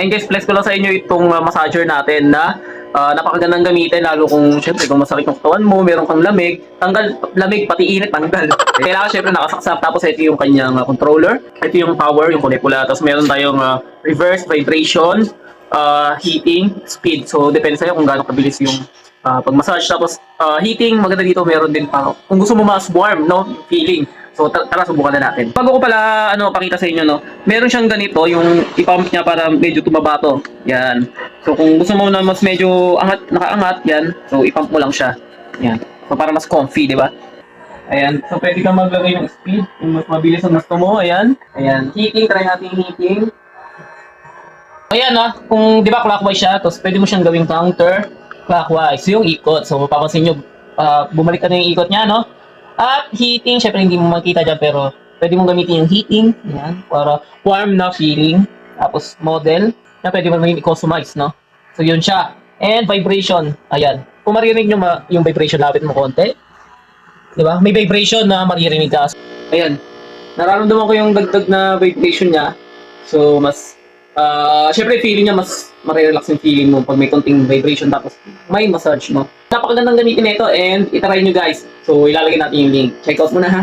Ayun guys, flex ko lang sa inyo itong uh, massager natin na uh, napakagandang gamitin lalo kung syempre kung masakit yung katawan mo, meron kang lamig, tanggal lamig pati init tanggal. Kailangan syempre nakasaksak tapos ito yung kanyang uh, controller, ito yung power, yung kulay pula, tapos meron tayong uh, reverse vibration, uh, heating, speed. So depende sa'yo kung gaano kabilis yung uh, pag-massage. Tapos uh, heating, maganda dito meron din pa. Kung gusto mo mas warm, no, feeling. So ta- tara subukan na natin. Bago ko pala ano pakita sa inyo no, meron siyang ganito yung ipump niya para medyo tumaba to. Yan. So kung gusto mo na mas medyo angat nakaangat yan, so ipump mo lang siya. Yan. So para mas comfy, di ba? Ayan. So pwede kang maglagay ng speed kung mas mabilis ang gusto mo. Ayan. Ayan. Heating, try natin yung heating. Ayan ah, kung di ba clockwise siya, tapos pwede mo siyang gawing counter clockwise. Yung ikot. So mapapansin nyo, ah, bumalik na yung ikot niya, no? At heating, syempre hindi mo makita dyan, pero pwede mong gamitin yung heating, yan, para warm na feeling. Tapos model, na pwede mo rin i-customize, no? So yun siya. And vibration, ayan. Kung maririnig nyo ma- yung vibration, lapit mo konti. Di ba? May vibration na maririnig ka. Ayan. Nararamdaman ko yung dagdag na vibration niya. So, mas Ah, syempre feeling niya mas marirelax yung feeling mo pag may konting vibration tapos may massage, no? Napakagandang gamitin nito and itry nyo guys. So, ilalagay natin yung link. Check out mo na ha.